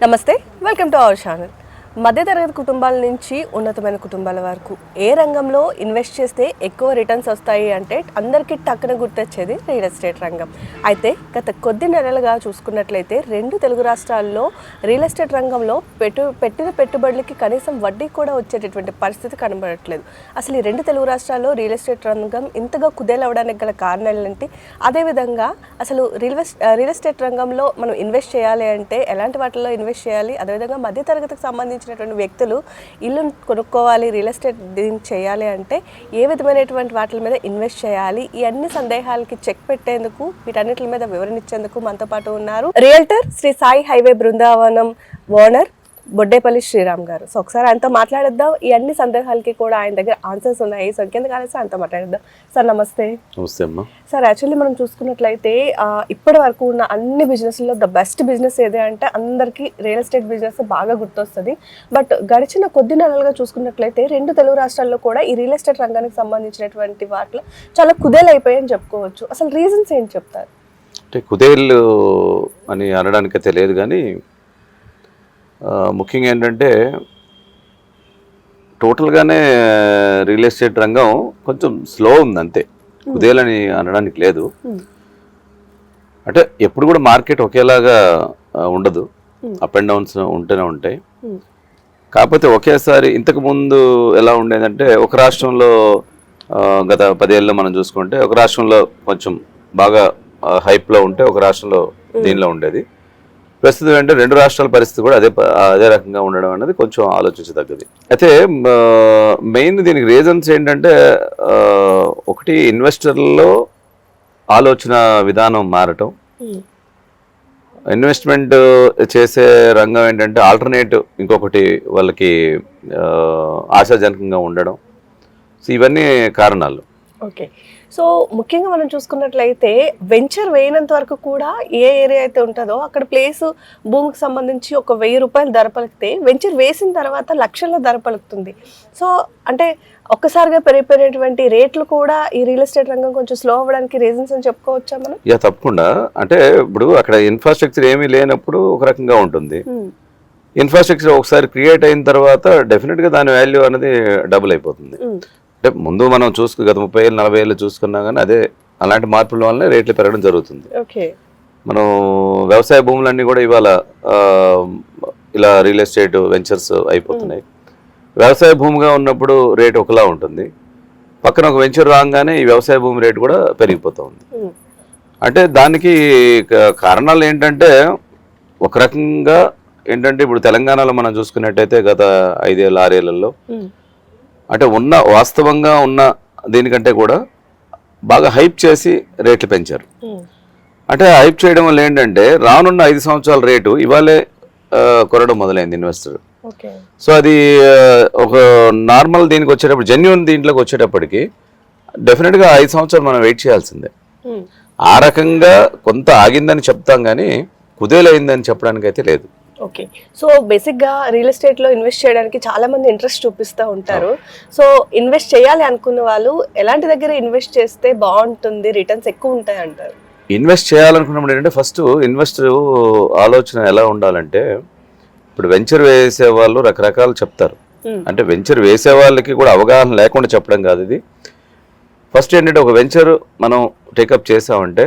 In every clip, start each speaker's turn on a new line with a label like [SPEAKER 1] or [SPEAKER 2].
[SPEAKER 1] నమస్తే welcome to our channel మధ్యతరగతి కుటుంబాల నుంచి ఉన్నతమైన కుటుంబాల వరకు ఏ రంగంలో ఇన్వెస్ట్ చేస్తే ఎక్కువ రిటర్న్స్ వస్తాయి అంటే అందరికీ టక్కున గుర్తొచ్చేది రియల్ ఎస్టేట్ రంగం. అయితే గత కొద్ది నెలలుగా చూసుకున్నట్లయితే రెండు తెలుగు రాష్ట్రాల్లో రియల్ ఎస్టేట్ రంగంలో పెట్టు పెట్టిన పెట్టుబడులకి కనీసం వడ్డీ కూడా వచ్చేటటువంటి పరిస్థితి కనబడట్లేదు. అసలు ఈ రెండు తెలుగు రాష్ట్రాల్లో రియల్ ఎస్టేట్ రంగం ఇంతగా కుదేలవడానికి గల కారణాలు ఏంటి అదేవిధంగా అసలు రియల్ రియల్ ఎస్టేట్ రంగంలో మనం ఇన్వెస్ట్ చేయాలి అంటే ఎలాంటి వాటిల్లో ఇన్వెస్ట్ చేయాలి? అదేవిధంగా మధ్యతరగతికి సంబంధించినటువంటి వ్యక్తులు ఇల్లు కొనుక్కోవాలి రియల్ ఎస్టేట్ దీన్ని చేయాలి అంటే ఏ విధమైనటువంటి వాటి మీద ఇన్వెస్ట్ చేయాలి? ఈ అన్ని సందేహాలకి చెక్ పెట్టేందుకు వీటన్నిటి మీద వివరణ ఇచ్చేందుకు మనతో పాటు ఉన్నారు realtor Sri Sai highway Brindavanam owner Boddepalli Sriram గారు. సో ఒకసారి ఆయనతో మాట్లాడేద్దాం. ఈ అన్ని సందేహాలకి కూడా ఆయన దగ్గర ఆన్సర్స్ ఉన్నాయి. సో ఇంకెందుకు అనేసి ఆయనతో మాట్లాడేద్దాం. సార్ నమస్తే.
[SPEAKER 2] నమస్తే అమ్మా.
[SPEAKER 1] సార్ యాక్చువల్లీ మనం చూసుకున్నట్లయితే ఇప్పటి వరకు ఉన్న అన్ని బిజినెస్లో ద బెస్ట్ బిజినెస్ ఏది అంటే అందరికీ రియల్ ఎస్టేట్ బిజినెస్ బాగా గుర్తొస్తుంది. బట్ గడిచిన కొద్ది నెలలుగా చూసుకున్నట్లయితే రెండు తెలుగు రాష్ట్రాల్లో కూడా ఈ రియల్ ఎస్టేట్ రంగానికి సంబంధించినటువంటి వాటిలో చాలా కుదేలైపోయాయని చెప్పుకోవచ్చు. అసలు రీజన్స్ ఏంటి చెప్తారు?
[SPEAKER 2] అంటే కుదేళ్ళు అని అనడానికి తెలియదు కానీ ముఖ్యంగా ఏంటంటే టోటల్గానే రియల్ ఎస్టేట్ రంగం కొంచెం స్లో ఉంది అంతే కుదేలని అనడానికి లేదు. అంటే ఎప్పుడు కూడా మార్కెట్ ఒకేలాగా ఉండదు. అప్ అండ్ డౌన్స్ ఉంటూనే ఉంటాయి. కాకపోతే ఒకేసారి ఇంతకు ముందు ఎలా ఉండేదంటే ఒక రాష్ట్రంలో గత పదేళ్ళలో మనం చూసుకుంటే ఒక రాష్ట్రంలో కొంచెం బాగా హైప్లో ఉంటే ఒక రాష్ట్రంలో దీనిలో ఉండేది. ప్రస్తుతం ఏంటంటే రెండు రాష్ట్రాల పరిస్థితి కూడా అదే అదే రకంగా ఉండడం అనేది కొంచెం ఆలోచించదగ్గది. అయితే మెయిన్ దీనికి రీజన్స్ ఏంటంటే ఒకటి ఇన్వెస్టర్లో ఆలోచన విధానం మారటం. ఇన్వెస్ట్మెంట్ చేసే రంగం ఏంటంటే ఆల్టర్నేటివ్ ఇంకొకటి వాళ్ళకి ఆశాజనకంగా ఉండడం. సో ఇవన్నీ కారణాలు.
[SPEAKER 1] ఓకే. సో ముఖ్యంగా మనం చూసుకున్నట్లయితే వెంచర్ వేయనంత వరకు కూడా ఏ ఏరియా అయితే ఉంటుందో అక్కడ ప్లేస్ భూమికి సంబంధించి ఒక వెయ్యి రూపాయలు ధర పలికితే వెంచర్ వేసిన తర్వాత లక్షల్లో ధర పలుకుతుంది. సో అంటే ఒక్కసారిగా పెరిగిపోయినటువంటి రేట్లు కూడా ఈ రియల్ ఎస్టేట్ రంగం కొంచెం స్లో అవ్వడానికి రీజన్స్ అని చెప్పుకోవచ్చా మనం?
[SPEAKER 2] ఇక తప్పకుండా. అంటే ఇప్పుడు అక్కడ ఇన్ఫ్రాస్ట్రక్చర్ ఏమీ లేనప్పుడు ఒక రకంగా ఉంటుంది. ఇన్ఫ్రాస్ట్రక్చర్ ఒకసారి క్రియేట్ అయిన తర్వాత డెఫినెట్గా దాని వాల్యూ అనేది డబుల్ అయిపోతుంది.
[SPEAKER 1] ఉమ్,
[SPEAKER 2] అంటే ముందు మనం చూసుకు గత ముప్పై ఏళ్ళు నలభై ఏళ్ళు చూసుకున్నా కానీ అదే అలాంటి మార్పుల వల్లనే రేట్లు పెరగడం జరుగుతుంది. మనం వ్యవసాయ భూములన్నీ కూడా ఇవాళ ఇలా రియల్ ఎస్టేట్ వెంచర్స్ అయిపోతున్నాయి. వ్యవసాయ భూమిగా ఉన్నప్పుడు రేట్ ఒకలా ఉంటుంది. పక్కన ఒక వెంచర్ రాగానే ఈ వ్యవసాయ భూమి రేటు కూడా పెరిగిపోతూ ఉంది. అంటే దానికి కారణాలు ఏంటంటే ఒక రకంగా ఏంటంటే ఇప్పుడు తెలంగాణలో మనం చూసుకున్నట్టయితే గత ఐదేళ్ళు
[SPEAKER 1] ఆరేళ్ళలో
[SPEAKER 2] అంటే ఉన్న వాస్తవంగా ఉన్న దీనికంటే కూడా బాగా హైప్ చేసి రేట్లు పెంచారు. అంటే హైప్ చేయడం వల్ల ఏంటంటే రానున్న ఐదు సంవత్సరాల రేటు ఇవాళే ఆ, కొనడం మొదలైంది ఇన్వెస్టర్.
[SPEAKER 1] ఓకే.
[SPEAKER 2] సో అది ఒక నార్మల్ దీనికి వచ్చేటప్పుడు జెన్యున్ దీంట్లోకి వచ్చేటప్పటికి డెఫినెట్గా ఐదు సంవత్సరాలు మనం వెయిట్ చేయాల్సిందే. ఆ రకంగా కొంత ఆగిందని చెప్తాం కానీ కుదేలైందని చెప్పడానికి అయితే లేదు.
[SPEAKER 1] ఓకే సో బేసిక్గా రియల్ ఎస్టేట్లో ఇన్వెస్ట్ చేయడానికి చాలా మంది ఇంట్రెస్ట్ చూపిస్తూ ఉంటారు. సో ఇన్వెస్ట్ చేయాలి అనుకున్న వాళ్ళు ఎలాంటి దగ్గర ఇన్వెస్ట్ చేస్తే బాగుంటుంది? రిటర్న్స్ ఎక్కువ ఉంటాయి అంటారు.
[SPEAKER 2] ఇన్వెస్ట్ చేయాలనుకున్నప్పుడు ఏంటంటే ఫస్ట్ ఇన్వెస్టర్ ఆలోచన ఎలా ఉండాలంటే ఇప్పుడు వెంచర్ వేసే వాళ్ళు రకరకాలు చెప్తారు.
[SPEAKER 1] Hmm.
[SPEAKER 2] అంటే వెంచర్ వేసే వాళ్ళకి కూడా అవగాహన లేకుండా చెప్పడం కాదు ఇది. ఫస్ట్ ఏంటంటే ఒక వెంచర్ మనం టేకప్ చేసామంటే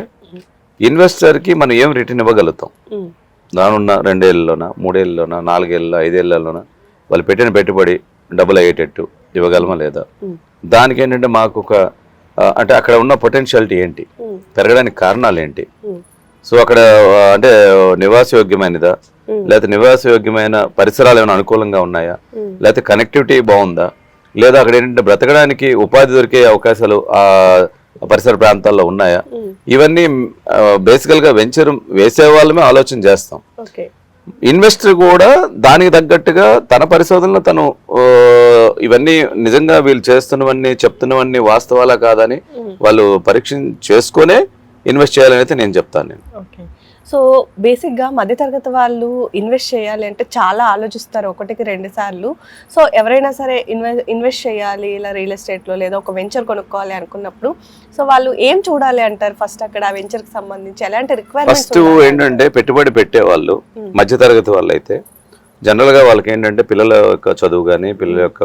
[SPEAKER 2] ఇన్వెస్టర్కి మనం ఏం రిటర్న్ ఇవ్వగలుగుతాం?
[SPEAKER 1] ఉమ్,
[SPEAKER 2] రానున్న రెండేళ్ళలోన మూడేళ్ళలోన నాలుగేళ్ళలో ఐదేళ్ళలోన వాళ్ళు పెట్టిన పెట్టుబడి డబుల్ అయ్యేటట్టు ఇవ్వగలమా లేదా? దానికి ఏంటంటే మాకు ఒక అంటే అక్కడ ఉన్న పొటెన్షియాలిటీ ఏంటి? పెరగడానికి కారణాలు ఏంటి? సో అక్కడ అంటే నివాసయోగ్యమైనదా. లేకపోతే నివాసయోగ్యమైన పరిసరాలు ఏమైనా అనుకూలంగా ఉన్నాయా. లేకపోతే కనెక్టివిటీ బాగుందా? లేదా అక్కడ ఏంటంటే బ్రతకడానికి ఉపాధి దొరికే అవకాశాలు ఆ పరిసర ప్రాంతాల్లో ఉన్నాయా? ఇవన్నీ బేసికల్గా వెంచర్ వేసే వాళ్ళమే ఆలోచన చేస్తాం. ఇన్వెస్టర్ కూడా దానికి తగ్గట్టుగా తన పరిశోధనలో తను ఇవన్నీ నిజంగా వీళ్ళు చేస్తున్నవన్నీ చెప్తున్నవన్నీ వాస్తవాలా కాదని. వాళ్ళు పరీక్ష చేసుకునే ఇన్వెస్ట్ చేయాలని అయితే నేను చెప్తాను నేను.
[SPEAKER 1] సో బేసిక్గా మధ్యతరగతి వాళ్ళు ఇన్వెస్ట్ చేయాలి అంటే చాలా ఆలోచిస్తారు ఒకటికి రెండు సార్లు. సో ఎవరైనా సరే ఇన్వె ఇన్వెస్ట్ చేయాలి ఇలా రియల్ ఎస్టేట్లో లేదా ఒక వెంచర్ కొనుక్కోవాలి అనుకున్నప్పుడు సో వాళ్ళు ఏం చూడాలి అంటారు ఫస్ట్ అక్కడ ఆ వెంచర్కి సంబంధించి? ఎలాంటి రిక్వైర్మెంట్స్
[SPEAKER 2] ఫస్ట్ ఏంటంటే పెట్టుబడి పెట్టే వాళ్ళు మధ్యతరగతి వాళ్ళు అయితే జనరల్గా వాళ్ళకి ఏంటంటే పిల్లల యొక్క చదువు కానీ పిల్లల యొక్క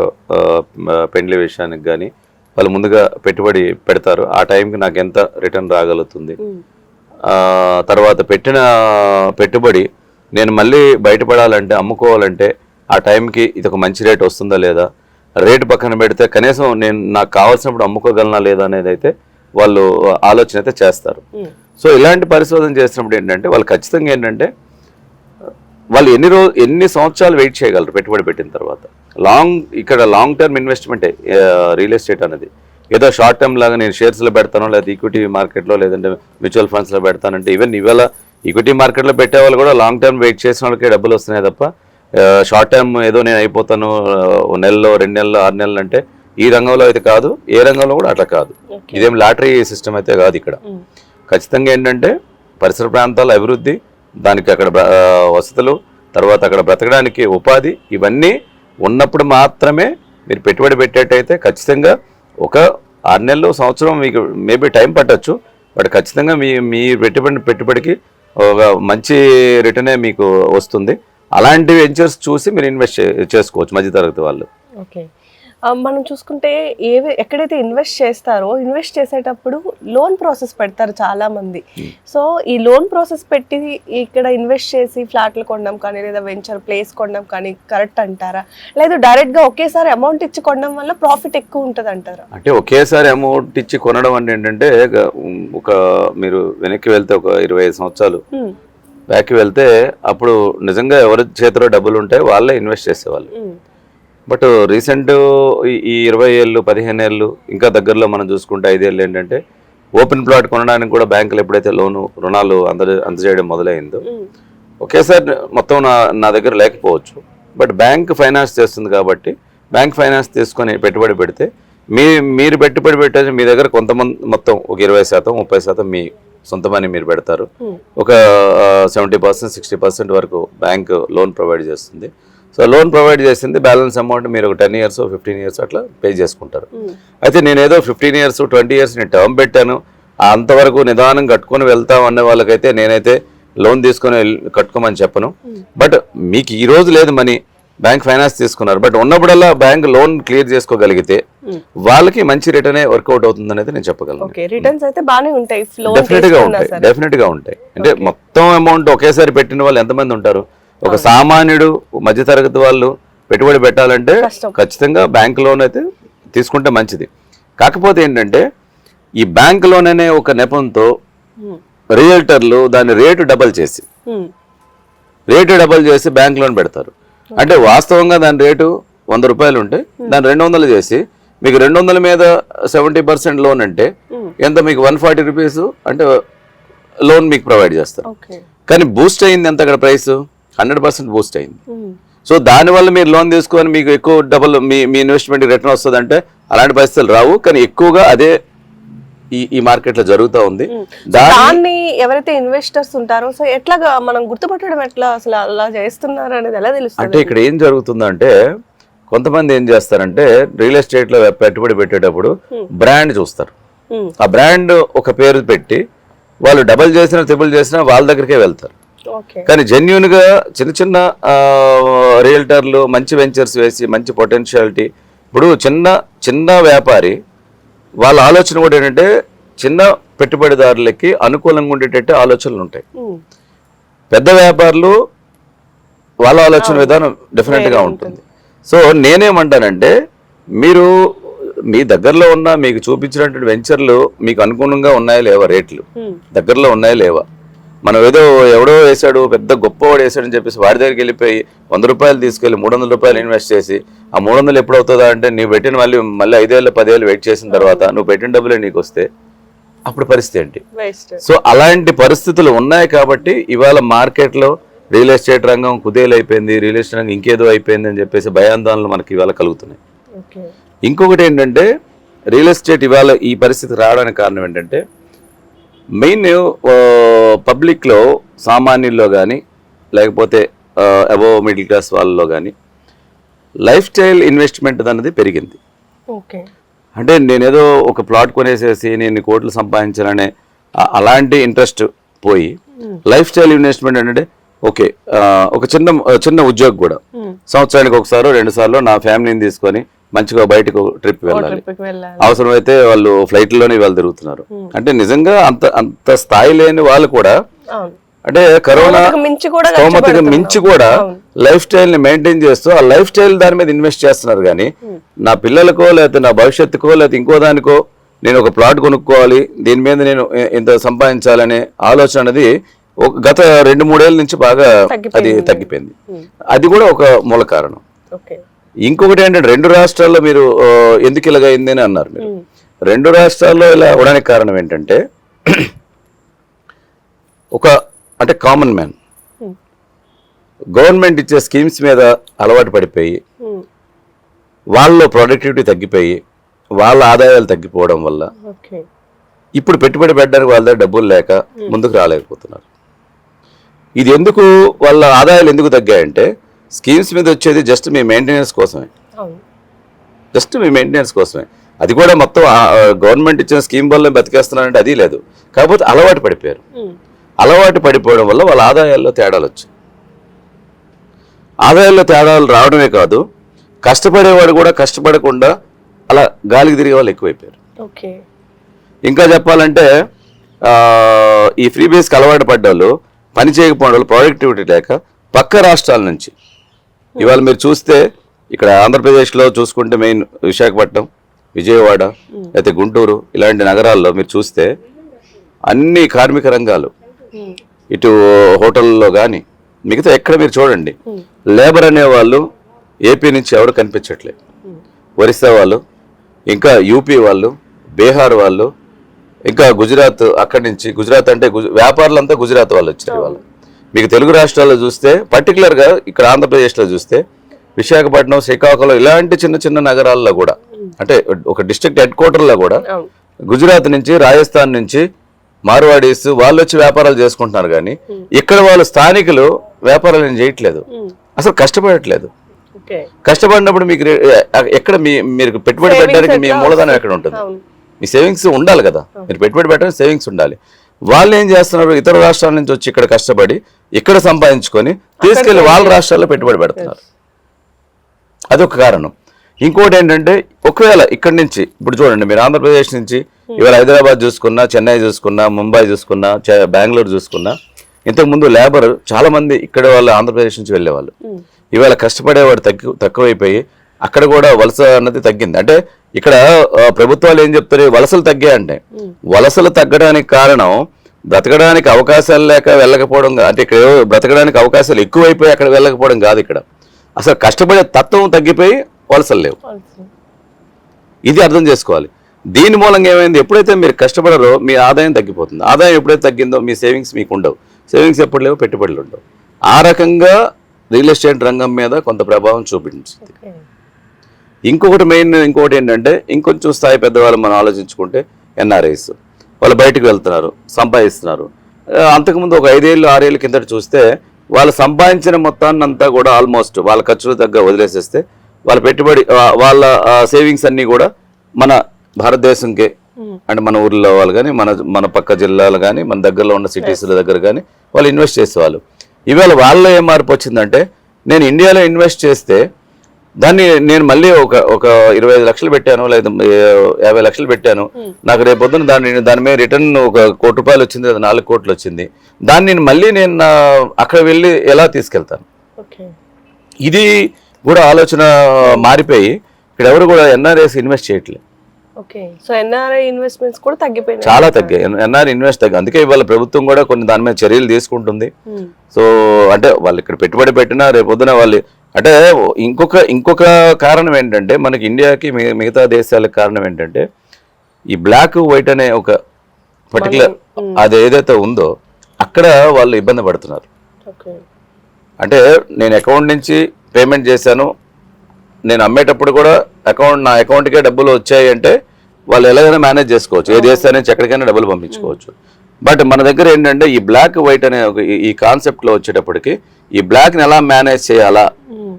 [SPEAKER 2] పెండ్లి విషయానికి కానీ వాళ్ళు ముందుగా పెట్టుబడి పెడతారు. ఆ టైంకి నాకు ఎంత రిటర్న్ రాగలుగుతుంది? తర్వాత పెట్టిన పెట్టుబడి నేను మళ్ళీ బయటపడాలంటే అమ్ముకోవాలంటే ఆ టైంకి ఇది ఒక మంచి రేట్ వస్తుందా లేదా? రేటు పక్కన పెడితే కనీసం నేను నాకు కావాల్సినప్పుడు అమ్ముకోగలనా లేదా అనేది అయితే వాళ్ళు ఆలోచన అయితే చేస్తారు. సో ఇలాంటి పరిశోధన చేసినప్పుడు ఏంటంటే వాళ్ళు ఖచ్చితంగా ఏంటంటే వాళ్ళు ఎన్ని రోజు ఎన్ని సంవత్సరాలు వెయిట్ చేయగలరు పెట్టుబడి పెట్టిన తర్వాత? లాంగ్ ఇక్కడ లాంగ్ టర్మ్ ఇన్వెస్ట్మెంటే రియల్ ఎస్టేట్ అనేది. ఏదో షార్ట్ టర్మ్ లాగా నేను షేర్స్లో పెడతాను లేదా ఈక్విటీ మార్కెట్లో లేదంటే మ్యూచువల్ ఫండ్స్లో పెడతానంటే ఈవెన్ ఇవాళ ఈక్విటీ మార్కెట్లో పెట్టే వాళ్ళు కూడా లాంగ్ టర్మ్ వెయిట్ చేసిన వాళ్ళకే డబ్బులు వస్తున్నాయి తప్ప షార్ట్ టర్మ్ ఏదో నేను అయిపోతాను నెలలో రెండు నెలలు ఆరు నెలలు అంటే ఈ రంగంలో అయితే కాదు ఏ రంగంలో కూడా అట్లా కాదు. ఇదేం లాటరీ సిస్టమ్ అయితే కాదు ఇక్కడ. ఖచ్చితంగా ఏంటంటే పరిసర ప్రాంతాల అభివృద్ధి దానికి అక్కడ వసతులు తర్వాత అక్కడ బ్రతకడానికి ఉపాధి ఇవన్నీ ఉన్నప్పుడు మాత్రమే మీరు పెట్టుబడి పెట్టేటైతే ఖచ్చితంగా ఒక ఆరు నెలలు సంవత్సరం మీకు మేబీ టైం పట్టచ్చు బట్ ఖచ్చితంగా మీ మీ పెట్టుబడి పెట్టుబడికి ఒక మంచి రిటర్నే మీకు వస్తుంది. అలాంటి వెంచర్స్ చూసి మీరు ఇన్వెస్ట్ చేసుకోవచ్చు మధ్యతరగతి వాళ్ళు.
[SPEAKER 1] ఓకే. మనం చూసుకుంటే ఏవి ఎక్కడైతే ఇన్వెస్ట్ చేస్తారో ఇన్వెస్ట్ చేసేటప్పుడు లోన్ ప్రాసెస్ పెడతారు చాలా మంది సో ఈ లోన్ ప్రాసెస్ పెట్టి ఇక్కడ ఇన్వెస్ట్ చేసి ఫ్లాట్లు కొనడం కానీ లేదా వెంచర్ ప్లేస్ కొనడం కానీ కరెక్ట్ అంటారా? లేదు డైరెక్ట్గా ఒకేసారి అమౌంట్ ఇచ్చి కొనడం వల్ల ప్రాఫిట్ ఎక్కువ ఉంటుంది అంటారా
[SPEAKER 2] అంటే ఒకేసారి అమౌంట్ ఇచ్చి కొనడం అంటే ఏంటంటే ఒక- మీరు వెనక్కి వెళ్తే ఒక ఇరవై ఐదు సంవత్సరాలు.
[SPEAKER 1] Hmm.
[SPEAKER 2] బ్యాక్కి వెళ్తే అప్పుడు నిజంగా ఎవరి చేతిలో డబ్బులు ఉంటాయి వాళ్ళే ఇన్వెస్ట్ చేసేవాళ్ళు.
[SPEAKER 1] Hmm.
[SPEAKER 2] బట్ రీసెంట్ ఈ ఇరవై ఏళ్ళు పదిహేను ఏళ్ళు ఇంకా దగ్గరలో మనం చూసుకుంటే ఐదేళ్ళు ఏంటంటే ఓపెన్ ప్లాట్ కొనడానికి కూడా బ్యాంకులు ఎప్పుడైతే లోను రుణాలు అంద అందజేయడం మొదలైందో. ఒకేసారి మొత్తం నా నా దగ్గర లేకపోవచ్చు బట్ బ్యాంక్ ఫైనాన్స్ చేస్తుంది కాబట్టి బ్యాంక్ ఫైనాన్స్ తీసుకొని పెట్టుబడి పెడితే మీ మీరు పెట్టుబడి పెట్టేది మీ దగ్గర కొంతమంది మొత్తం ఒక ఇరవై శాతం ముప్పై శాతం మీ సొంత మనీ మీరు పెడతారు. ఒక సెవెంటీ పర్సెంట్ సిక్స్టీ పర్సెంట్ వరకు బ్యాంక్ లోన్ ప్రొవైడ్ చేస్తుంది సో లోన్ ప్రొవైడ్ చేసింది బ్యాలెన్స్ అమౌంట్ మీరు ఒక టెన్ ఇయర్స్ ఫిఫ్టీన్ ఇయర్స్ అట్లా పే చేసుకుంటారు. అయితే నేను ఏదో ఫిఫ్టీన్ ఇయర్స్ ట్వంటీ ఇయర్స్ నేను టర్మ్ పెట్టాను. అంతవరకు నిదానం కట్టుకొని వెళ్తాం అనే వాళ్ళకైతే నేనైతే లోన్ తీసుకొని కట్టుకోమని చెప్పను. బట్ మీకు ఈ రోజు లేదు మనీ. బ్యాంక్ ఫైనాన్స్ తీసుకున్నారు. బట్ ఉన్నప్పుడల్లా బ్యాంక్ లోన్ క్లియర్ చేసుకోగలిగితే వాళ్ళకి మంచి రిటర్నే వర్కౌట్ అవుతుంది అనేది నేను చెప్పగలను.
[SPEAKER 1] డెఫినెట్గా ఉంటాయి.
[SPEAKER 2] డెఫినెట్గా ఉంటాయి అంటే మొత్తం అమౌంట్ ఒకేసారి పెట్టిన వాళ్ళు ఎంతమంది ఉంటారు? ఒక సామాన్యుడు మధ్యతరగతి వాళ్ళు పెట్టుబడి పెట్టాలంటే. ఖచ్చితంగా బ్యాంక్ లోన్ అయితే తీసుకుంటే మంచిది. కాకపోతే ఏంటంటే ఈ బ్యాంక్ లోన్ అనే ఒక నెపంతో రియల్టర్లు దాని రేటు డబల్ చేసి రేటు డబల్ చేసి బ్యాంక్ లోన్ పెడతారు. అంటే వాస్తవంగా దాని రేటు వంద రూపాయలు ఉంటే దాన్ని రెండు వందలు చేసి మీకు రెండు వందల మీద సెవెంటీ పర్సెంట్ లోన్ అంటే ఎంత మీకు వన్ ఫార్టీ రూపీస్ అంటే లోన్ మీకు ప్రొవైడ్ చేస్తారు. కానీ బూస్ట్ అయింది ఎంత అక్కడ ప్రైస్? హండ్రెడ్ పర్సెంట్ బూస్ట్ అయింది. సో దానివల్ల మీరు లోన్ తీసుకొని మీకు ఎక్కువ డబుల్ మీ మీ ఇన్వెస్ట్మెంట్ రిటర్న్ వస్తుంది అంటే అలాంటి పరిస్థితులు రావు కానీ ఎక్కువగా అదే ఈ ఈ మార్కెట్లో జరుగుతూ ఉంది. దాని
[SPEAKER 1] దాన్ని ఎవరైతే ఇన్వెస్టర్స్ ఉంటారో సో ఎట్లాగా మనం గుర్తుపట్టడం ఎట్లా అసలు అలా చేస్తున్నారు అనేది ఎలా తెలుస్తుంది?
[SPEAKER 2] అంటే ఇక్కడ ఏం జరుగుతుందంటే కొంతమంది ఏం చేస్తారంటే రియల్ ఎస్టేట్లో పెట్టుబడి పెట్టేటప్పుడు బ్రాండ్ చూస్తారు. ఆ బ్రాండ్ ఒక పేరు పెట్టి వాళ్ళు డబల్ చేసినా ట్రిపుల్ చేసినా వాళ్ళ దగ్గరికే వెళ్తారు. కానీ జెన్యున్గా చిన్న చిన్న రియల్టర్లు మంచి వెంచర్స్ వేసి మంచి పొటెన్షియాలిటీ ఇప్పుడు చిన్న చిన్న వ్యాపారి వాళ్ళ ఆలోచన కూడా ఏంటంటే చిన్న పెట్టుబడిదారులకి అనుకూలంగా ఉండేటట్టు ఆలోచనలు ఉంటాయి. పెద్ద వ్యాపారులు వాళ్ళ ఆలోచన విధానం డెఫినెట్గా ఉంటుంది. సో నేనేమంటానంటే మీరు మీ దగ్గరలో ఉన్న మీకు చూపించినటువంటి వెంచర్లు మీకు అనుగుణంగా ఉన్నాయా లేవా రేట్లు? దగ్గరలో ఉన్నాయా లేవా? మనం ఏదో ఎవడో వేసాడు పెద్ద గొప్పవాడు వేసాడు అని చెప్పేసి వాడి దగ్గరికి వెళ్ళిపోయి వంద రూపాయలు తీసుకెళ్ళి మూడు వందల రూపాయలు ఇన్వెస్ట్ చేసి ఆ మూడు వందలు ఎప్పుడు అవుతుందా అంటే నువ్వు పెట్టిన మళ్ళీ మళ్ళీ ఐదేళ్ళు పదేళ్ళు వెయిట్ చేసిన తర్వాత నువ్వు పెట్టిన డబ్బులే నీకు వస్తే అప్పుడు పరిస్థితి ఏంటి? సో అలాంటి పరిస్థితులు ఉన్నాయి కాబట్టి ఇవాళ మార్కెట్లో రియల్ ఎస్టేట్ రంగం కుదేలైపోయింది రియల్ ఎస్టేట్ రంగం ఇంకేదో అయిపోయింది అని చెప్పేసి భయాందోళనలు మనకి ఇవాళ కలుగుతున్నాయి. ఇంకొకటి ఏంటంటే రియల్ ఎస్టేట్ ఇవాళ ఈ పరిస్థితి రావడానికి కారణం ఏంటంటే మెయిన్ పబ్లిక్లో సామాన్యుల్లో కానీ లేకపోతే అబోవ్ మిడిల్ క్లాస్ వాళ్ళలో కానీ లైఫ్ స్టైల్ ఇన్వెస్ట్మెంట్ అన్నది పెరిగింది.
[SPEAKER 1] ఓకే.
[SPEAKER 2] అంటే నేనేదో ఒక ప్లాట్ కొనేసేసి నేను కోట్లు సంపాదించాలనే అలాంటి ఇంట్రెస్ట్ పోయి లైఫ్ స్టైల్ ఇన్వెస్ట్మెంట్ అంటే ఓకే ఒక చిన్న చిన్న ఉద్యోగం కూడా. సంవత్సరానికి ఒకసారి రెండు సార్లు నా ఫ్యామిలీని తీసుకొని మంచిగా బయటకు ట్రిప్ వెళ్ళాలి. అవసరమైతే వాళ్ళు ఫ్లైట్లోనే వాళ్ళు తిరుగుతున్నారు. అంటే నిజంగా అంత అంత స్థాయి లేని వాళ్ళు కూడా అంటే కరోనా
[SPEAKER 1] స్తోమతకు మించి కూడా
[SPEAKER 2] లైఫ్ స్టైల్ని మెయింటైన్ చేస్తూ ఆ లైఫ్ స్టైల్ దాని మీద ఇన్వెస్ట్ చేస్తున్నారు కానీ నా పిల్లలకో లేకపోతే నా భవిష్యత్తుకో లేకపోతే ఇంకో దానికో నేను ఒక ప్లాట్ కొనుక్కోవాలి దీని మీద నేను ఇంత సంపాదించాలనే ఆలోచన అనేది ఒక గత రెండు మూడేళ్ళ నుంచి బాగా అది
[SPEAKER 1] తగ్గిపోయింది.
[SPEAKER 2] అది కూడా ఒక మూల కారణం.
[SPEAKER 1] ఓకే.
[SPEAKER 2] ఇంకొకటి ఏంటంటే రెండు రాష్ట్రాల్లో మీరు ఎందుకు ఇలాగ అయింది అని అన్నారు మీరు. రెండు రాష్ట్రాల్లో ఇలా అవడానికి కారణం ఏంటంటే ఒక అంటే కామన్ మ్యాన్ గవర్నమెంట్ ఇచ్చే స్కీమ్స్ మీద అలవాటు పడిపోయి వాళ్ళలో ప్రొడక్టివిటీ తగ్గిపోయి వాళ్ళ ఆదాయాలు తగ్గిపోవడం వల్ల ఇప్పుడు పెట్టుబడి పెట్టడానికి వాళ్ళ దగ్గర డబ్బులు లేక ముందుకు రాలేకపోతున్నారు. ఇది ఎందుకు వాళ్ళ ఆదాయాలు ఎందుకు తగ్గాయంటే స్కీమ్స్ మీద వచ్చేది జస్ట్ మీ మెయింటెనెన్స్ కోసమే. జస్ట్ మీ మెయింటెనెన్స్ కోసమే. అది కూడా మొత్తం గవర్నమెంట్ ఇచ్చిన స్కీమ్ వల్ల బతికేస్తున్నారంటే అది లేదు. కాకపోతే అలవాటు పడిపోయారు. అలవాటు పడిపోవడం వల్ల వాళ్ళ ఆదాయాల్లో తేడాలు వచ్చాయి. ఆదాయాల్లో తేడాలు రావడమే కాదు కష్టపడేవాడు కూడా కష్టపడకుండా అలా గాలికి తిరిగే వాళ్ళు ఎక్కువైపోయారు.
[SPEAKER 1] ఓకే.
[SPEAKER 2] ఇంకా చెప్పాలంటే ఈ ఫ్రీ బేస్కి అలవాటు పడ్డాళ్ళు పని చేయకపోవడం వల్ల ప్రొడక్టివిటీ లేక పక్క రాష్ట్రాల నుంచి ఇవాళ మీరు చూస్తే ఇక్కడ ఆంధ్రప్రదేశ్లో చూసుకుంటే మెయిన్ విశాఖపట్నం విజయవాడ లేకపోతే గుంటూరు ఇలాంటి నగరాల్లో మీరు చూస్తే అన్ని కార్మిక రంగాలు ఇటు హోటల్లో కానీ మిగతా ఎక్కడ మీరు చూడండి లేబర్ అనేవాళ్ళు ఏపీ నుంచి ఎవరు కనిపించట్లేదు. ఒరిస్సా వాళ్ళు ఇంకా యూపీ వాళ్ళు బీహార్ వాళ్ళు ఇంకా గుజరాత్ అక్కడి నుంచి గుజరాత్ అంటే వ్యాపారులంతా గుజరాత్ వాళ్ళు వచ్చారు వాళ్ళు మీకు తెలుగు రాష్ట్రాల్లో చూస్తే పర్టికులర్గా ఇక్కడ ఆంధ్రప్రదేశ్లో చూస్తే విశాఖపట్నం శ్రీకాకుళం ఇలాంటి చిన్న చిన్న నగరాల్లో కూడా అంటే ఒక డిస్ట్రిక్ట్ హెడ్ క్వార్టర్లో కూడా గుజరాత్ నుంచి రాజస్థాన్ నుంచి మార్వాడీస్ వాళ్ళు వచ్చి వ్యాపారాలు చేసుకుంటున్నారు కానీ ఇక్కడ వాళ్ళు స్థానికులు వ్యాపారాలు ఏం చేయట్లేదు. అసలు కష్టపడట్లేదు. కష్టపడినప్పుడు మీకు ఎక్కడ మీ మీరు పెట్టుబడి పెట్టడానికి మీ మూలధనం ఎక్కడ ఉంటుంది? మీ సేవింగ్స్ ఉండాలి కదా. మీరు పెట్టుబడి పెట్టడానికి సేవింగ్స్ ఉండాలి. వాళ్ళు ఏం చేస్తున్నారు? ఇతర రాష్ట్రాల నుంచి వచ్చి ఇక్కడ కష్టపడి ఇక్కడ సంపాదించుకొని తీసుకెళ్ళి వాళ్ళ రాష్ట్రాల్లో పెట్టుబడి పెడుతున్నారు. అదొక కారణం. ఇంకోటి ఏంటంటే ఒకవేళ ఇక్కడి నుంచి ఇప్పుడు చూడండి మీరు ఆంధ్రప్రదేశ్ నుంచి ఇవాళ హైదరాబాద్ చూసుకున్నా చెన్నై చూసుకున్నా ముంబై చూసుకున్నా బెంగళూరు చూసుకున్నా ఇంతకు ముందు లేబర్ చాలా మంది ఇక్కడ వాళ్ళు ఆంధ్రప్రదేశ్ నుంచి వెళ్ళేవాళ్ళు. ఇవాళ కష్టపడేవాడు తగ్గి తక్కువైపోయి అక్కడ కూడా వలస అన్నది తగ్గింది. అంటే ఇక్కడ ప్రభుత్వాలు ఏం చెప్తారు? వలసలు తగ్గాయంటే. వలసలు తగ్గడానికి కారణం బ్రతకడానికి అవకాశాలు లేక వెళ్ళకపోవడం అంటే ఇక్కడ బ్రతకడానికి అవకాశాలు ఎక్కువైపోయి అక్కడ వెళ్ళకపోవడం కాదు ఇక్కడ. అసలు కష్టపడే తత్వం తగ్గిపోయి వలసలు లేవు. ఇది అర్థం చేసుకోవాలి. దీని మూలంగా ఏమైంది? ఎప్పుడైతే మీరు కష్టపడరో మీ ఆదాయం తగ్గిపోతుంది. ఆదాయం ఎప్పుడైతే తగ్గిందో మీ సేవింగ్స్ మీకు ఉండవు. సేవింగ్స్ ఎప్పుడు లేవు? పెట్టుబడులు ఉండవు. ఆ రకంగా రియల్ ఎస్టేట్ రంగం మీద కొంత ప్రభావం చూపించింది. ఇంకొకటి మెయిన్ ఇంకొకటి ఏంటంటే ఇంకొంచెం స్థాయి పెద్దవాళ్ళు మనం ఆలోచించుకుంటే ఎన్ఆర్ఐస్ వాళ్ళు బయటకు వెళ్తున్నారు సంపాదిస్తున్నారు. అంతకుముందు ఒక ఐదేళ్ళు ఆరేళ్ళ కిందట చూస్తే వాళ్ళు సంపాదించిన మొత్తాన్ని అంతా కూడా ఆల్మోస్ట్ వాళ్ళ ఖర్చులు తగ్గ వదిలేసేస్తే వాళ్ళ పెట్టుబడి వాళ్ళ సేవింగ్స్ అన్నీ కూడా మన భారతదేశంకే. అంటే మన ఊర్లో వాళ్ళు కానీ మన మన పక్క జిల్లాలు కానీ మన దగ్గరలో ఉన్న సిటీస్ల దగ్గర కానీ వాళ్ళు ఇన్వెస్ట్ చేసేవాళ్ళు. ఇవాళ వాళ్ళలో ఏం మార్పు వచ్చిందంటే నేను ఇండియాలో ఇన్వెస్ట్ చేస్తే దాన్ని నేను మళ్ళీ ఒక ఒక ఇరవై ఐదు లక్షలు పెట్టాను లేదా యాభై లక్షలు పెట్టాను. నాకు రేపు పొద్దున దాని దాని మీద రిటర్న్ ఒక కోటి రూపాయలు వచ్చింది లేదా నాలుగు కోట్లు వచ్చింది. దాన్ని నేను మళ్ళీ నేను అక్కడ వెళ్ళి ఎలా తీసుకెళ్తాను?
[SPEAKER 1] ఓకే.
[SPEAKER 2] ఇది కూడా ఆలోచన మారిపోయి ఇక్కడ ఎవరు కూడా ఎన్ఆర్ఎస్ ఇన్వెస్ట్ చేయట్లేదు చాలా తగ్గాయి. ఎన్ఆర్ ఇన్వెస్ట్ తగ్గి అందుకే ఇవాళ ప్రభుత్వం కూడా కొన్ని దాని మీద చర్యలు తీసుకుంటుంది. సో అంటే వాళ్ళు ఇక్కడ పెట్టుబడి పెట్టినా రేపు పొద్దున వాళ్ళు అంటే ఇంకొక ఇంకొక కారణం ఏంటంటే మనకి ఇండియాకి మిగతా దేశాలకు కారణం ఏంటంటే ఈ బ్లాక్ వైట్ అనే ఒక పర్టికులర్ అది ఏదైతే ఉందో అక్కడ వాళ్ళు ఇబ్బంది పడుతున్నారు. అంటే నేను అకౌంట్ నుంచి పేమెంట్ చేశాను. నేను అమ్మేటప్పుడు కూడా అకౌంట్ నా అకౌంట్కే డబ్బులు వచ్చాయి అంటే వాళ్ళు ఎలాగైనా మేనేజ్ చేసుకోవచ్చు. ఏ దేశాన్ని ఎక్కడికైనా డబ్బులు పంపించుకోవచ్చు. బట్ మన దగ్గర ఏంటంటే ఈ బ్లాక్ వైట్ అనే ఒక ఈ- ఈ కాన్సెప్ట్లో వచ్చేటప్పటికి ఈ బ్లాక్ని ఎలా మేనేజ్ చేయాలా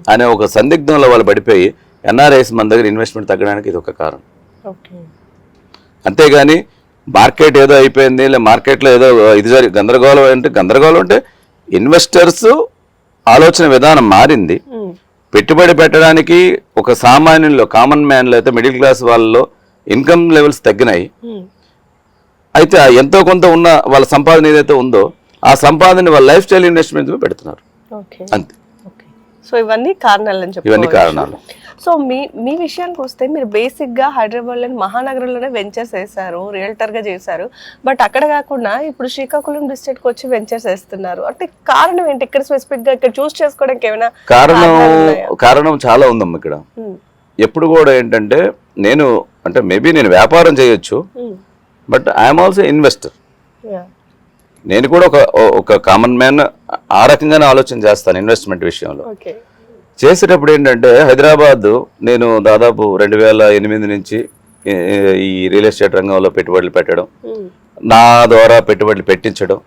[SPEAKER 2] అనే ఒక సందిగ్ధంలో వాళ్ళు పడిపోయి ఎన్ఆర్ఐస్ మన దగ్గర ఇన్వెస్ట్మెంట్ తగ్గడానికి ఇది ఒక కారణం. అంతేగాని మార్కెట్ ఏదో అయిపోయింది లేదా మార్కెట్లో ఏదో ఇది జరి గందరగోళం అంటే గందరగోళం అంటే ఇన్వెస్టర్స్ ఆలోచన విధానం మారింది. పెట్టుబడి పెట్టడానికి ఒక సామాన్యుల్లో కామన్ మ్యాన్లో అయితే మిడిల్ క్లాస్ వాళ్ళలో ఇన్కమ్ లెవెల్స్ తగ్గినాయి. అయితే ఎంతో కొంత ఉన్న వాళ్ళ సంపాదన ఏదైతే ఉందో ఆ సంపాదన వాళ్ళ లైఫ్ స్టైల్ ఇన్వెస్ట్మెంట్ పెడుతున్నారు.
[SPEAKER 1] ఓకే.
[SPEAKER 2] అంతే.
[SPEAKER 1] ఓకే. సో ఇవన్నీ కారణాలని చెప్పి
[SPEAKER 2] ఇవన్నీ కారణాలు.
[SPEAKER 1] సో మీ మీ విషయానికి వస్తే మీరు బేసిక్గా హైదరాబాద్లోని మహానగరంలోనే వెంచర్స్ వేశారు రియల్టర్గా చేశారు. బట్ అక్కడ కాకుండా ఇప్పుడు శ్రీకాకుళం డిస్ట్రిక్ట్కి వచ్చి వెంచర్స్ వేస్తున్నారు. అంటే కారణం ఏంటి? ఇక్కడ స్పెసిఫిక్గా ఇక్కడ చూస్ చేసుకోవడానికి ఏమైనా
[SPEAKER 2] కారణం
[SPEAKER 1] కారణాలు?
[SPEAKER 2] కారణం చాలా ఉందమ్మ ఇక్కడ. ఎప్పుడు కూడా ఏంటంటే నేను అంటే మేబీ నేను వ్యాపారం చేయొచ్చు. But I'm also investor. నేను కూడా ఒక ఒక కామన్ మ్యాన్ ఆ రకంగానే ఆలోచన చేస్తాను ఇన్వెస్ట్మెంట్ విషయంలో. చేసేటప్పుడు ఏంటంటే హైదరాబాద్ నేను దాదాపు రెండు వేల ఎనిమిది నుంచి ఈ- రియల్ ఎస్టేట్ రంగంలో పెట్టుబడులు పెట్టడం
[SPEAKER 1] ఉమ్,
[SPEAKER 2] నా ద్వారా పెట్టుబడులు పెట్టించడం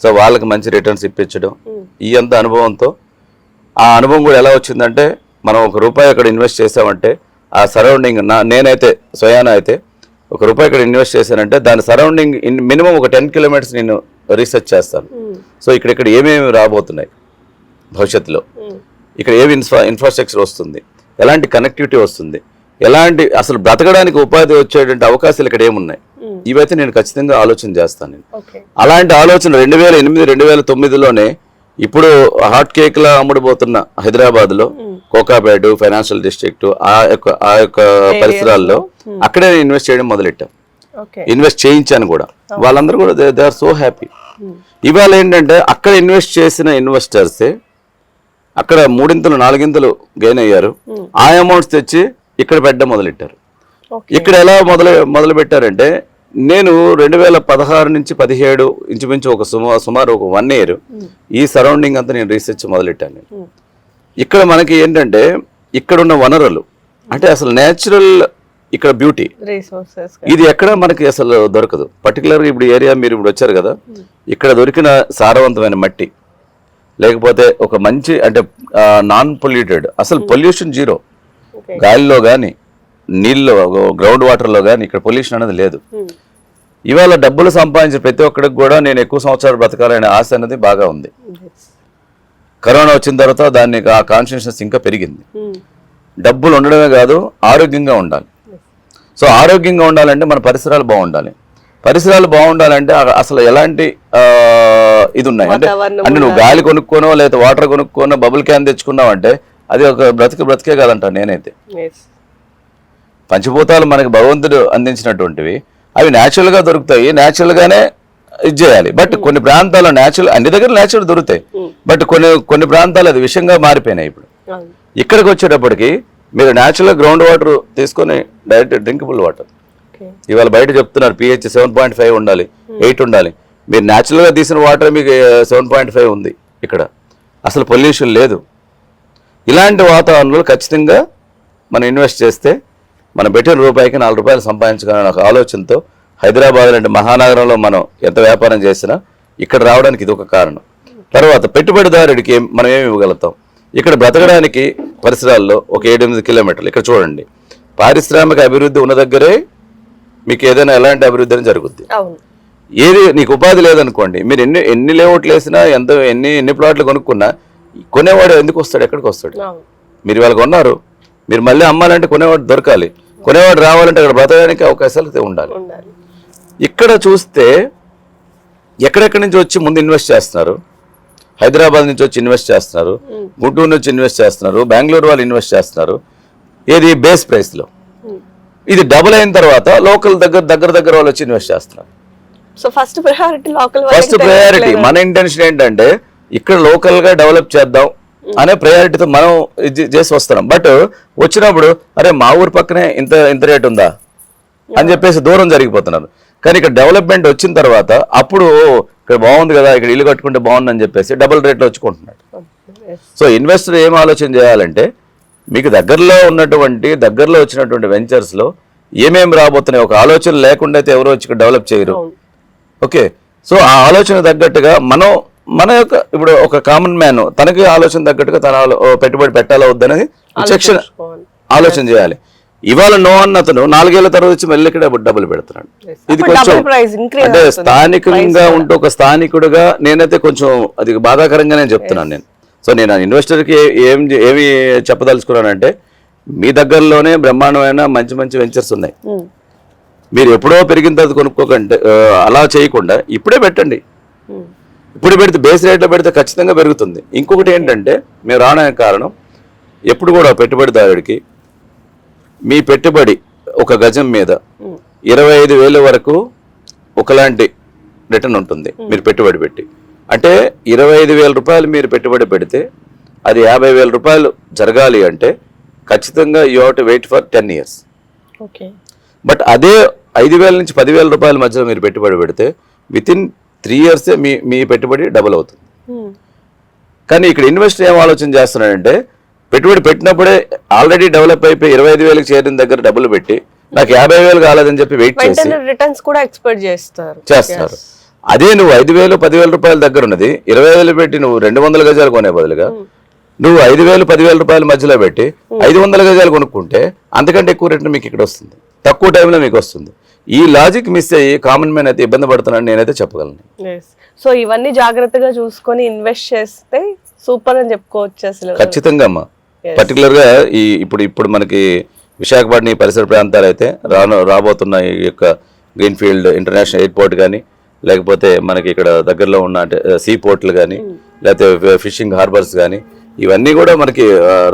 [SPEAKER 2] సో వాళ్ళకి మంచి రిటర్న్స్ ఇప్పించడం ఈ అంత అనుభవంతో ఆ అనుభవం కూడా ఎలా వచ్చిందంటే మనం ఒక రూపాయి అక్కడ ఇన్వెస్ట్ చేసామంటే ఆ సరౌండింగ్ నా నేనైతే స్వయాన అయితే ఒక రూపాయి ఇక్కడ ఇన్వెస్ట్ చేశానంటే దాని సరౌండింగ్ మినిమం ఒక టెన్ కిలోమీటర్స్ నేను రీసెర్చ్ చేస్తాను. సో ఇక్కడ ఇక్కడ ఏమేమి రాబోతున్నాయి భవిష్యత్తులో?
[SPEAKER 1] ఉమ్,
[SPEAKER 2] ఇక్కడ ఏమి ఇన్ఫ్రా ఇన్ఫ్రాస్ట్రక్చర్ వస్తుంది? ఎలాంటి కనెక్టివిటీ వస్తుంది? ఎలాంటి అసలు బ్రతకడానికి ఉపాధి వచ్చేటువంటి అవకాశాలు ఇక్కడ ఏమున్నాయి?
[SPEAKER 1] ఉమ్,
[SPEAKER 2] ఇవైతే నేను ఖచ్చితంగా ఆలోచన చేస్తాను నేను. అలాంటి ఆలోచన రెండు వేల ఎనిమిది రెండు వేల తొమ్మిదిలోనే ఇప్పుడు హాట్ కేక్ లా అమ్ముడుపోతున్న హైదరాబాద్ లో కోకాపేట ఫైనాన్షియల్ డిస్ట్రిక్ట్ ఆ యొక్క ఆ యొక్క పరిసరాల్లో అక్కడే నేను ఇన్వెస్ట్ చేయడం మొదలెట్టాను ఇన్వెస్ట్ చేయించాను కూడా. వాళ్ళందరూ కూడా దే ఆర్ సో హ్యాపీ. ఇవాళ ఏంటంటే అక్కడ ఇన్వెస్ట్ చేసిన ఇన్వెస్టర్సే అక్కడ మూడింతలు నాలుగింతలు గెయిన్ అయ్యారు. ఆ అమౌంట్స్ తెచ్చి ఇక్కడ పెట్టడం మొదలెట్టారు. ఇక్కడ ఎలా మొదలు మొదలు పెట్టారంటే నేను రెండు వేల పదహారు నుంచి పదిహేడు ఇంచుమించు ఒక సుమా సుమారు ఒక వన్ ఇయర్ ఈ సరౌండింగ్ అంతా నేను రీసెర్చ్ మొదలెట్టాను. నేను ఇక్కడ మనకి ఏంటంటే ఇక్కడ ఉన్న వనరులు అంటే అసలు నేచురల్ ఇక్కడ బ్యూటీ ఇది ఎక్కడ మనకి అసలు దొరకదు. పర్టికులర్గా ఇప్పుడు ఏరియా మీరు ఇప్పుడు వచ్చారు కదా ఇక్కడ దొరికిన సారవంతమైన మట్టి లేకపోతే ఒక మంచి అంటే నాన్ పొల్యూటెడ్ అసలు పొల్యూషన్ జీరో
[SPEAKER 1] ఓకే
[SPEAKER 2] గాలిలో కానీ నీళ్ళలో గ్రౌండ్ వాటర్లో కానీ ఇక్కడ పొల్యూషన్ అనేది లేదు.
[SPEAKER 1] ఉమ్,
[SPEAKER 2] ఇవాళ డబ్బులు సంపాదించిన ప్రతి ఒక్కడికి కూడా నేను ఎక్కువ సంవత్సరాలు బ్రతకాలనే ఆశ అనేది బాగా ఉంది. కరోనా వచ్చిన తర్వాత దాన్ని ఆ కాన్షియస్నెస్ ఇంకా పెరిగింది. డబ్బులు ఉండడమే కాదు ఆరోగ్యంగా ఉండాలి. సో ఆరోగ్యంగా ఉండాలంటే మన పరిసరాలు బాగుండాలి. పరిసరాలు బాగుండాలంటే అసలు ఎలాంటి ఇది ఉన్నాయి అంటే అంటే నువ్వు గాలి కొనుక్కోనో లేదా వాటర్ కొనుక్కోనో బబుల్ క్యాన్ తెచ్చుకున్నావు అంటే అది ఒక బ్రతికి బ్రతికే కాదంట నేనైతే. పంచభూతాలు మనకి భగవంతుడు అందించినటువంటివి అవి natural గా దొరుకుతాయి. Natural గానే ఇది చేయాలి బట్ కొన్ని ప్రాంతాల్లో న్యాచురల్ అన్ని దగ్గర న్యాచురల్ దొరుకుతాయి. బట్ కొన్ని కొన్ని ప్రాంతాలు అది విషంగా మారిపోయినాయి ఇప్పుడు. ఇక్కడికి వచ్చేటప్పటికి మీరు న్యాచురల్ గ్రౌండ్ వాటర్ తీసుకొని డైరెక్ట్ డ్రింకబుల్ వాటర్ ఇవాళ బయట చెప్తున్నారు పిహెచ్ సెవెన్ పాయింట్ ఫైవ్ ఉండాలి ఎయిట్ ఉండాలి. మీరు న్యాచురల్గా తీసిన వాటర్ మీకు సెవెన్ పాయింట్ ఫైవ్ ఉంది ఇక్కడ. అసలు పొల్యూషన్ లేదు. ఇలాంటి వాతావరణంలో ఖచ్చితంగా మనం ఇన్వెస్ట్ చేస్తే మనం పెట్టిన రూపాయికి నాలుగు రూపాయలు సంపాదించగలనే ఒక ఆలోచనతో హైదరాబాద్ లాంటి మహానగరంలో మనం ఎంత వ్యాపారం చేసినా ఇక్కడ రావడానికి ఇది ఒక కారణం. తర్వాత పెట్టుబడిదారుడికి మనం ఏమి ఇవ్వగలుగుతాం? ఇక్కడ బ్రతకడానికి పరిసరాల్లో ఒక ఏడెనిమిది కిలోమీటర్లు. ఇక్కడ చూడండి. పారిశ్రామిక అభివృద్ధి ఉన్న దగ్గరే మీకు ఏదైనా ఎలాంటి అభివృద్ధి అని జరుగుద్ది. ఏది నీకు ఉపాధి లేదనుకోండి మీరు ఎన్ని ఎన్ని లేఅవుట్లు వేసినా ఎంత ఎన్ని ఎన్ని ప్లాట్లు కొనుక్కున్నా కొనేవాడు ఎందుకు వస్తాడు? ఎక్కడికి వస్తాడు? మీరు ఇవాళ కొన్నారు. మీరు మళ్ళీ అమ్మాలంటే కొనేవాడు దొరకాలి. కొనేవాడు రావాలంటే అక్కడ బ్రతకడానికి అవకాశాలు ఉండాలి. ఇక్కడ చూస్తే ఎక్కడెక్కడి నుంచి వచ్చి ముందు ఇన్వెస్ట్ చేస్తున్నారు? హైదరాబాద్ నుంచి వచ్చి ఇన్వెస్ట్ చేస్తున్నారు. గుంటూరు నుంచి ఇన్వెస్ట్ చేస్తున్నారు. బెంగళూరు వాళ్ళు ఇన్వెస్ట్ చేస్తున్నారు. ఏది బేస్ ప్రైస్లో? ఇది డబుల్ అయిన తర్వాత లోకల్ దగ్గర దగ్గర దగ్గర వాళ్ళు వచ్చి ఇన్వెస్ట్ చేస్తున్నారు.
[SPEAKER 1] So first priority local
[SPEAKER 2] first priority మన ఇంటెన్షన్ ఏంటంటే ఇక్కడ లోకల్గా డెవలప్ చేద్దాం అనే ప్రయారిటీతో మనం ఇది చేసి వస్తున్నాం. బట్ వచ్చినప్పుడు అరే మా ఊరు పక్కనే ఇంత ఇంత రేట్ ఉందా? అని చెప్పేసి దూరం జరిగిపోతున్నారు. కానీ ఇక్కడ డెవలప్మెంట్ వచ్చిన తర్వాత అప్పుడు "ఓ, ఇక్కడ బాగుంది కదా ఇక్కడ ఇల్లు కట్టుకుంటే బాగుందని చెప్పేసి డబుల్ రేట్లో వచ్చుకుంటున్నాడు సో ఇన్వెస్టర్ ఏం ఆలోచన చేయాలంటే మీకు దగ్గరలో ఉన్నటువంటి దగ్గరలో వచ్చినటువంటి వెంచర్స్లో ఏమేమి రాబోతున్నాయి? ఒక ఆలోచన లేకుండా అయితే ఎవరు వచ్చి ఇక్కడ డెవలప్ చేయరు. ఓకే. సో ఆ ఆలోచన తగ్గట్టుగా మనం మన యొక్క ఇప్పుడు ఒక కామన్ మ్యాన్ తనకి ఆలోచన తగ్గట్టుగా తన పెట్టుబడి పెట్టాలా వద్దనేది
[SPEAKER 1] ఆలోచించుకోవాలి.
[SPEAKER 2] ఆలోచన చేయాలి. ఇవాళ నో అన్న అతను నాలుగేళ్ళ తర్వాత వచ్చి మళ్ళీ ఇక్కడ డబ్బులు పెడుతున్నాడు. ఇది కొంచెం అంటే. స్థానికంగా ఉంటూ ఒక స్థానికుడుగా నేనైతే కొంచెం అది బాధాకరంగా నేను చెప్తున్నాను నేను. సో నేను ఇన్వెస్టర్కి ఏం ఏమి చెప్పదలుచుకున్నానంటే మీ దగ్గరలోనే బ్రహ్మాండమైన మంచి మంచి వెంచర్స్ ఉన్నాయి.
[SPEAKER 1] ఉమ్,
[SPEAKER 2] మీరు ఎప్పుడో పెరిగిన తర్వాత కొనుక్కోకండి అలా చేయకుండా ఇప్పుడే పెట్టండి.
[SPEAKER 1] ఉమ్,
[SPEAKER 2] ఇప్పుడు పెడితే బేస్ రేట్లో పెడితే ఖచ్చితంగా పెరుగుతుంది. ఇంకొకటి ఏంటంటే మేము రావడానికి కారణం ఎప్పుడు కూడా పెట్టుబడిదారుడికి మీ పెట్టుబడి ఒక గజం మీద ఇరవై ఐదు వేల వరకు ఒకలాంటి రిటర్న్ ఉంటుంది మీరు పెట్టుబడి పెట్టి. అంటే ఇరవై ఐదు వేల రూపాయలు మీరు పెట్టుబడి పెడితే అది యాభై వేల రూపాయలు జరగాలి అంటే ఖచ్చితంగా you have to wait for ten years.
[SPEAKER 1] Okay.
[SPEAKER 2] But అదే ఐదు వేల నుంచి పదివేల రూపాయల మధ్యలో మీరు పెట్టుబడి పెడితే విత్ ఇన్ త్రీ ఇయర్సే మీ మీ పెట్టుబడి డబుల్ అవుతుంది.
[SPEAKER 1] ఉమ్,
[SPEAKER 2] కానీ ఇక్కడ ఇన్వెస్టర్ ఏం ఆలోచన చేస్తున్నాడంటే పెట్టుబడి పెట్టినప్పుడే ఆల్రెడీ డెవలప్ అయిపోయి ఇరవై ఐదు వేలకు చేరిన దగ్గర డబ్బులు పెట్టి నాకు యాభై వేలు కాలేదని చెప్పి వెయిట్ చేసి
[SPEAKER 1] రిటర్న్స్ కూడా ఎక్స్పెక్ట్ చేస్తారు.
[SPEAKER 2] చేస్తారు. అదే నువ్వు ఐదు వేలు పదివేల రూపాయల దగ్గర ఉన్నది ఇరవై వేలు పెట్టి నువ్వు రెండు వందల గజాలు కొనే బదులుగా నువ్వు ఐదు వేలు పదివేల రూపాయల మధ్యలో పెట్టి ఐదు వందల గజాలు కొనుక్కుంటే అంతకంటే ఎక్కువ రిటర్న్ మీకు ఇక్కడ వస్తుంది. తక్కువ టైంలో మీకు వస్తుంది. ఈ లాజిక్ మిస్ అయ్యి కామన్ మ్యాన్ అయితే ఇబ్బంది పడుతున్నాను నేనైతే చెప్పగలను.
[SPEAKER 1] సో ఇవన్నీ జాగ్రత్తగా చూసుకొని ఇన్వెస్ట్ చేస్తే సూపర్ అని చెప్పుకోవచ్చు అసలు.
[SPEAKER 2] ఖచ్చితంగా అమ్మా. పర్టికులర్గా ఈ ఇప్పుడు ఇప్పుడు మనకి విశాఖపట్నం ఈ పరిసర ప్రాంతాలు అయితే రాను రాబోతున్న ఈ యొక్క గ్రీన్ ఫీల్డ్ ఇంటర్నేషనల్ ఎయిర్పోర్ట్ కానీ లేకపోతే మనకి ఇక్కడ దగ్గరలో ఉన్న అంటే సీ పోర్ట్లు కానీ లేకపోతే ఫిషింగ్ హార్బర్స్ కానీ ఇవన్నీ కూడా మనకి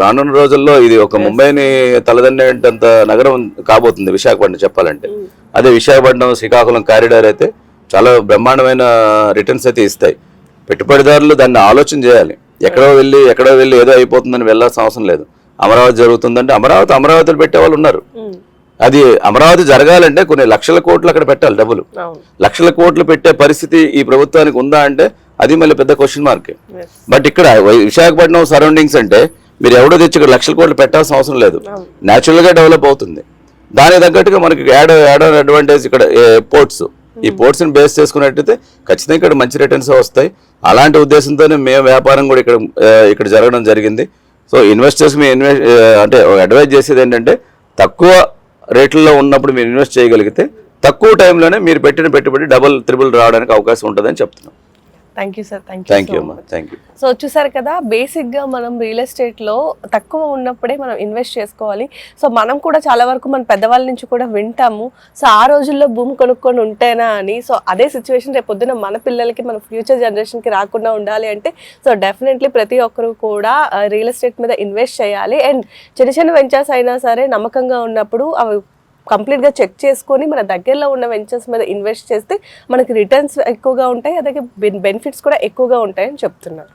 [SPEAKER 2] రానున్న రోజుల్లో ఇది ఒక ముంబైని తలదన్నేంతంత నగరం కాబోతుంది విశాఖపట్నం చెప్పాలంటే. అదే విశాఖపట్నం శ్రీకాకుళం కారిడార్ అయితే చాలా బ్రహ్మాండమైన రిటర్న్స్ అయితే ఇస్తాయి. పెట్టుబడిదారులు దాన్ని ఆలోచన చేయాలి. ఎక్కడో వెళ్ళి ఎక్కడో వెళ్ళి ఏదో అయిపోతుందని వెళ్ళాల్సిన అవసరం లేదు. అమరావతి జరుగుతుందంటే అమరావతి అమరావతిలో పెట్టే వాళ్ళు ఉన్నారు. అది అమరావతి జరగాలంటే కొన్ని లక్షల కోట్లు అక్కడ పెట్టాలి డబ్బులు. లక్షల కోట్లు పెట్టే పరిస్థితి ఈ ప్రభుత్వానికి ఉందా అంటే అది మళ్ళీ పెద్ద క్వశ్చన్ మార్క్. బట్ ఇక్కడ విశాఖపట్నం సరౌండింగ్స్ అంటే మీరు ఎవడో తెచ్చి ఇక్కడ లక్షల కోట్లు పెట్టాల్సిన అవసరం లేదు. న్యాచురల్గా డెవలప్ అవుతుంది. దానికి తగ్గట్టుగా మనకి యాడ్ యాడ్ అడ్వాంటేజ్ ఇక్కడ పోర్ట్స్ ఈ పోర్ట్స్ని బేస్ చేసుకున్నట్టయితే ఖచ్చితంగా ఇక్కడ మంచి రిటర్న్స్ వస్తాయి. అలాంటి ఉద్దేశంతోనే మేము వ్యాపారం కూడా ఇక్కడ ఇక్కడ జరగడం జరిగింది. సో ఇన్వెస్టర్స్ మీ ఇన్వెస్ట్ అంటే అడ్వైజ్ చేసేది ఏంటంటే తక్కువ రేట్లలో ఉన్నప్పుడు మీరు ఇన్వెస్ట్ చేయగలిగితే తక్కువ టైంలోనే మీరు పెట్టిన పెట్టుబడి డబుల్ త్రిబుల్ రావడానికి అవకాశం ఉంటుందని చెప్తున్నాం.
[SPEAKER 1] Thank you sir thank
[SPEAKER 2] thank you
[SPEAKER 1] you
[SPEAKER 2] అమ్మా థ్యాంక్ యూ
[SPEAKER 1] సో చూసారు కదా బేసిక్గా మనం రియల్ ఎస్టేట్లో తక్కువ ఉన్నప్పుడే మనం ఇన్వెస్ట్ చేసుకోవాలి. సో మనం కూడా చాలా వరకు మన పెద్దవాళ్ళ నుంచి కూడా వింటాము. సో ఆ రోజుల్లో భూమి కొనుక్కొని ఉంటేనా అని. సో అదే సిచ్యువేషన్ రేపు పొద్దున మన పిల్లలకి మన ఫ్యూచర్ జనరేషన్కి రాకుండా ఉండాలి అంటే సో డెఫినెట్లీ ప్రతి ఒక్కరు కూడా రియల్ ఎస్టేట్ మీద ఇన్వెస్ట్ చేయాలి. అండ్ చిన్న చిన్న వెంచర్స్ అయినా సరే నమ్మకంగా ఉన్నప్పుడు అవి కంప్లీట్గా చెక్ చేసుకొని మన దగ్గరలో ఉన్న వెంచర్స్ మీద ఇన్వెస్ట్ చేస్తే మనకి రిటర్న్స్ ఎక్కువగా ఉంటాయి అలాగే బెనిఫిట్స్ కూడా ఎక్కువగా ఉంటాయని చెప్తున్నారు.